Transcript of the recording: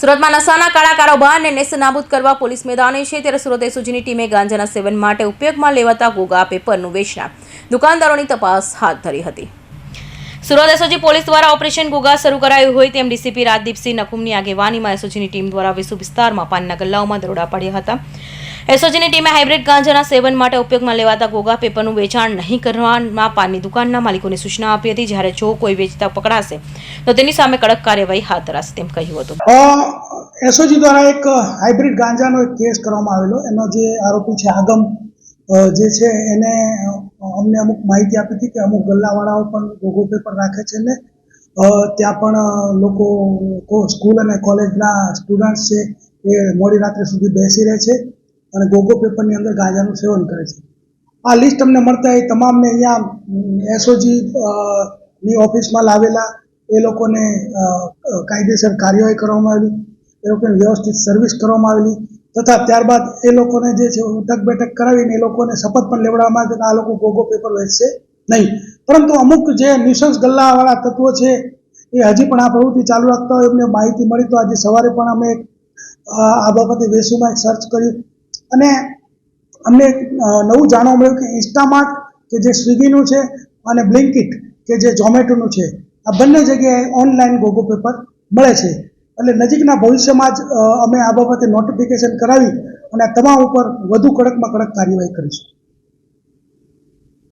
સુરતમાં નશાના કાળા કારોબારને નેસ્ત નાબૂદ કરવા પોલીસ મેદાને છે. ત્યારે સુરત એસઓજીની ટીમે ગાંજાના સેવન માટે ઉપયોગમાં લેવાતા ગોગા પેપરનું વેચનાર દુકાનદારોની તપાસ હાથ ધરી હતી. સુરત એસઓજી પોલીસ દ્વારા ઓપરેશન ગુગા શરૂ કરાયું હોય તેમ ડીસીપી રાજદીપસિંહ નકુમની આગેવાનીમાં એસઓજીની ટીમ દ્વારા વિસુ વિસ્તારમાં પાનના ગલ્લાઓમાં દરોડા પાડ્યા હતા. એસઓજીની ટીમે હાઇબ્રિડ ગાંજાના સેવન માટે ઉપયોગમાં લેવાતા ગોગા પેપરનું વેચાણ નહીં કરવામાં પાનની દુકાનના માલિકોને સૂચના આપી હતી. જ્યારે જો કોઈ વેચતા પકડાશે, તો તેની સામે કડક કાર્યવાહી હાથ ધરાશે તેમ કહ્યું હતું. એસઓજી દ્વારા એક હાઇબ્રિડ ગાંજાનો એક કેસ કરવામાં આવેલો. એનો જે આરોપી છે આગમ જે છે એને અમને અમુક માહિતી આપી હતી કે અમુક ગલ્લાવાળાઓ પણ ગોગો પેપર રાખે છે ને. ત્યાં પણ લોકો સ્કૂલ અને કોલેજના સ્ટુડન્ટ્સ છે એ મોડી રાત્રે સુધી બેસી રહે છે. અને ગોગો પેપરની અંદર ગાંજાનું સેવન કરે છે. આ લિસ્ટ અમને મળતા એ તમામને અહીંયા એસઓજી ની ઓફિસમાં લાવેલા એ લોકોને કાયદેસર કાર્યવાહી કરવામાં આવેલી, એ લોકોને વ્યવસ્થિત સર્વિસ કરવામાં આવેલી, તથા ત્યારબાદ એ લોકોને જે છે ઉઠક બેઠક કરાવીને એ લોકોને શપથ પણ લેવડાવવામાં આવે કે આ લોકો ગોગો પેપર વેચશે નહીં. પરંતુ અમુક જે નિશંસ ગલ્લાવાળા તત્વો છે, એ હજી પણ આ પ્રવૃત્તિ ચાલુ રાખતા હોય, એમને માહિતી મળી તો આજે સવારે પણ અમે આ બાબતે વેસુમાં એક સર્ચ કર્યું. અને અમને નવું જાણવા મળ્યું કે ઇન્સ્ટામાર્ટ કે જે સ્વિગીનું છે અને બ્લિંકિટ કે જે ઝોમેટોનું છે, આ બંને જગ્યાએ ઓનલાઈન ગોગો પેપર મળે છે. એટલે નજીકના ભવિષ્યમાં જ અમે આ બાબતે નોટિફિકેશન કરાવી અને તમામ ઉપર વધુ કડકમાં કડક કાર્યવાહી કરીશું.